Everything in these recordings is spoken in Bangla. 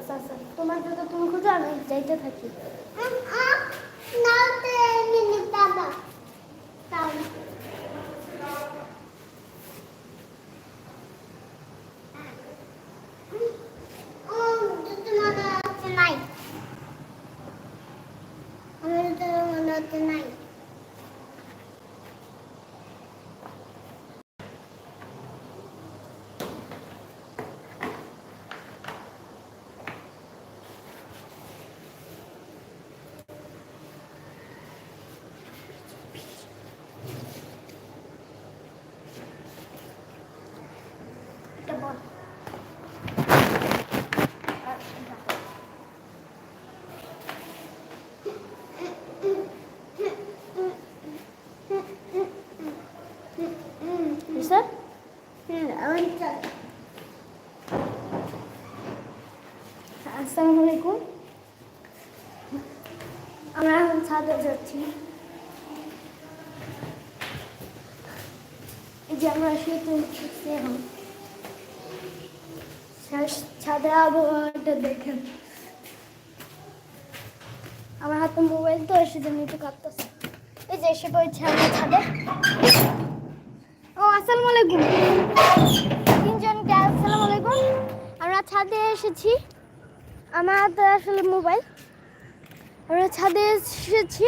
আচ্ছা আচ্ছা তোমার জুতো তুমি খুঁজো আমি যাইতে থাকি নাই এটা বল স্যার আসসালামু আলাইকুম আমরা এখন ছাদে যাচ্ছি এই যে আমরা শীতে উঠছি এখন আবহাওয়াটা দেখেন আমার হাতে মোবাইল তো এসে জন্য একটু কাঁপতেছে এই যে এসে পড়েছে আমরা ছাদে আসসালামু আলাইকুম। তিনজনকে আসসালামু আলাইকুম। আমরা ছাদে এসেছি। আমার আসলে মোবাইল। আমরা ছাদে এসেছি।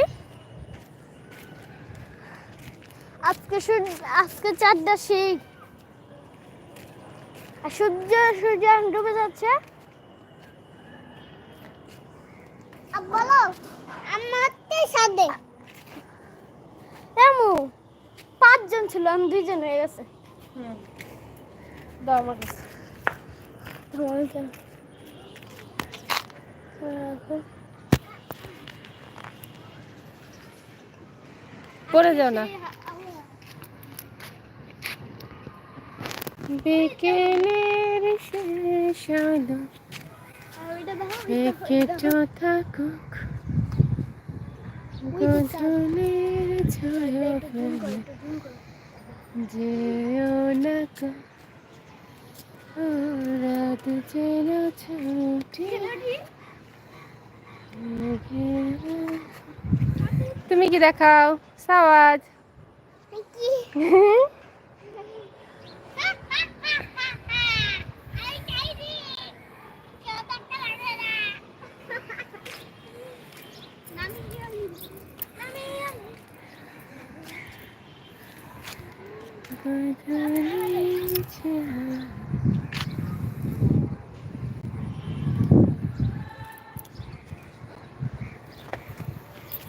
আজকে আজকে চারটা সেই। আর সূর্য সূর্য ডুবে যাচ্ছে। বলো আমার সাথে পাঁচজন ছিল আমি দুইজন হয়ে গেছে। দাও আমার কাছে তোমার পরে যাও না। বিকেলের শেষ আলো আর ওইটা দেখো, ওইটা- কেটো থাকুক ছায়া যেও না কো ও রাত যেন ছুটি। তুমি কি দেখাও? সাওয়াজ গধূলির ছায়া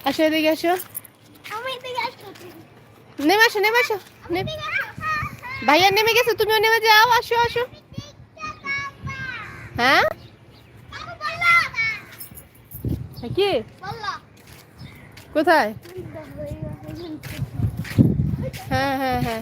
আসো এদিকে আসো। নেমে আসো নেমে আসো। ভাইয়া নেমে গেছে তুমিও নেমে যাও আসো আসো। হ্যাঁ? কি? কোথায়? হ্যাঁ হ্যাঁ হ্যাঁ।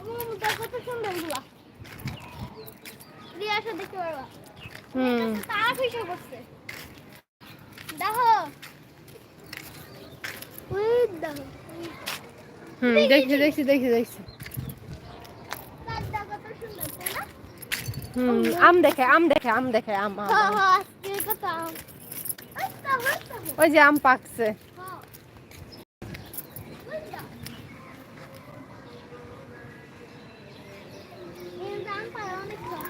আবহাওয়া সুন্দর এগুলা দিয়ে আসো দেখতে পারবা হুম তারা ফিসে করছে দেখো ওই দেখো হুম দেখছি দেখছি হুম আম দেখে আম দেখে আম? দেখে আম হ্যাঁ। হ্যাঁ ওই যে আম পাকছে হ্যাঁ ওই যা এই দাম পায় অনেক কম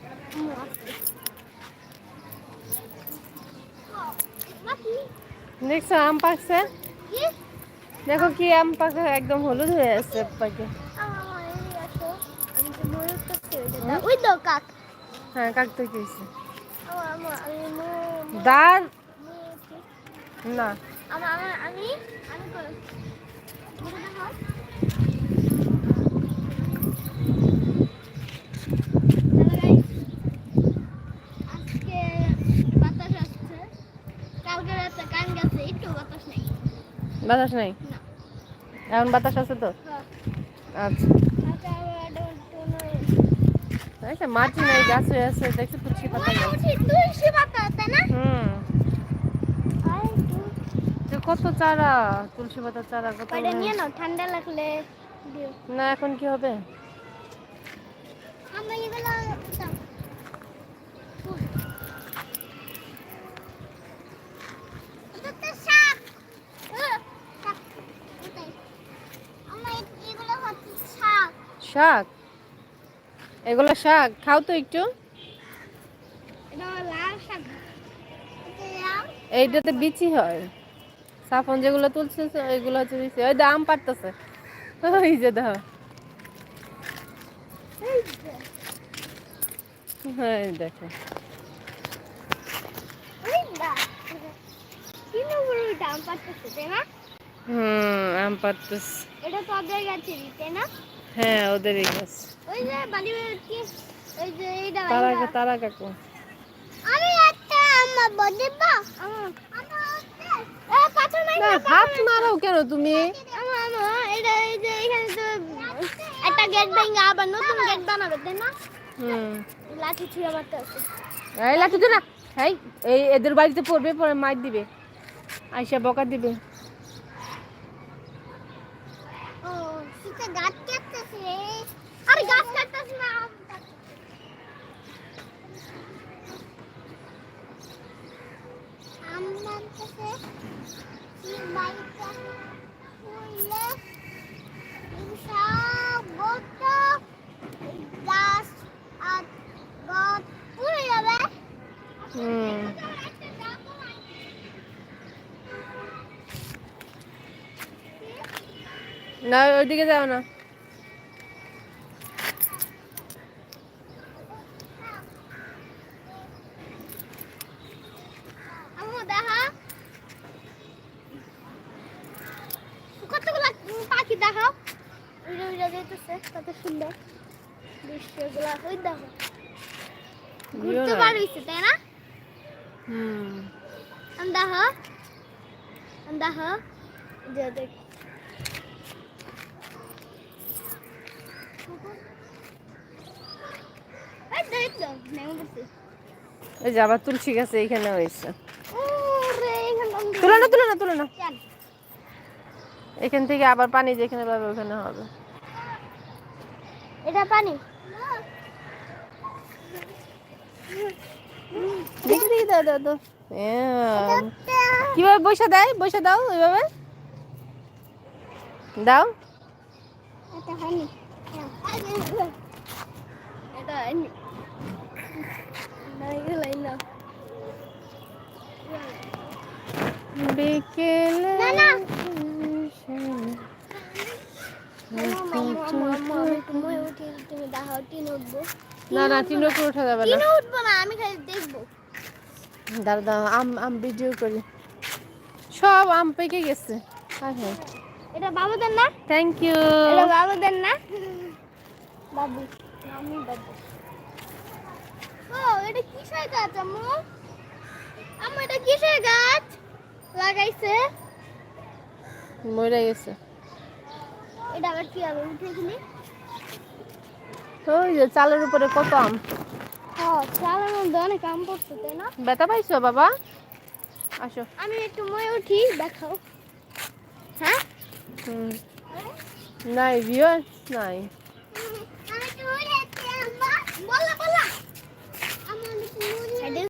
বাকি দেখছ আম পাকছে? দেখো কি আম পাকে একদম হলুদ হয়ে আছে পাকে। তো ওই তো কাক। হ্যাঁ আমার আমি ময়ূর দাঁড় না। আমার আমি আমি করে দেখো দেখো Hello guys. আজকে বাতাস আসছে কালকে রাতে কান গেছে একটু বাতাস নেই। বাতাস নাই? এখন বাতাস আছে তো? হ্যাঁ। আচ্ছা। আচ্ছা মাটি নাই গাছ হয়ে আছে দেখছি তুলসী পাতা তুলসী পাতা না? হুম। কত চারা? তুলসী পাতার চারা কত নিয়ে নাও ঠান্ডা লাগলে না এখন কি হবে? আমরা এগুলো দাও এটা তো শাক শাক ওটাই আমরা এগুলো হচ্ছে শাক? এগুলো শাক খাও তো একটু। এইটাতে বিচি হয়। সাফন যেগুলো তুলছে ওইগুলো হচ্ছে বিচি। ওই দাম পারতেছে ওই যে দাও। হ্যাঁ দেখো। হুম আম পারতেছে এটা তো ওদের গাছে না? হ্যাঁ ওদেরই গাছ। ওই যে বালি কি? ওই যে এইটা তারা তারা কাকু। আমি একটা বদিবা না হাত মারো কেন তুমি? আমার আমার এটা এই যে এখানে তো একটা গেট ভেঙে আবার নতুন গেট বানাবে তাই না? হুম। লাঠি ছুঁড়ে মারতে আছে এই লাঠি তো না। এই এই এদের বাড়িতে পড়বে পরে মার দিবে। আইসা বকা দিবে। ও সেটা গাছ কাটতেছে আরে গাছ কাটতেছে না আমার কাছে কি বাইকটা ফুলে সব গোটা গাছ আর গাছ পুড়ে যাবে হুম না ওইদিকে যাও না। পাখি দেখাও? উড়ে উড়ে যেতেছে কত সুন্দর। দৃশ্যগুলো ওই দেখো। ঘুরতে না। পারইছে তাই না? হুম। আমি দেখো যে দেখ। ওই যে আবার তুলসী গাছে এইখানে হয়েছে। তুলো না তুলো না তুলো না। এখান থেকে আবার পানি যেখানে পাবে ওখানে হবে। এটা পানি দেখি দেখি দাও দাও দাও। কীভাবে বসে দেয়? বসে দাও ওইভাবে দাও। বিকেলে না, না। তিন উঠা যাবে না। উঠবো না আমি খালি দেখব। দাঁড়া দাঁড়া আম আম ভিডিও করি। সব আম পেকে গেছে। হ্যাঁ হ্যাঁ এটা বাবুদের না? থ্যাংক ইউ এটা বাবুদের না? বাবু আমি বাবু। ও এটা কিসের গাছ আম্মু? আম্মু এটা কিসের গাছ লাগাইছে। মরে গেছে। এটা আবার কি হবে? উঠে গেলি? ওই যে চালের উপরে কত আম? চালের মধ্যে অনেক আম পড়ছে তাই না? ব্যথা পাইছো বাবা? আসো। আমি একটু মই উঠি দেখাও। হ্যাঁ? নাই ভিউ নাই।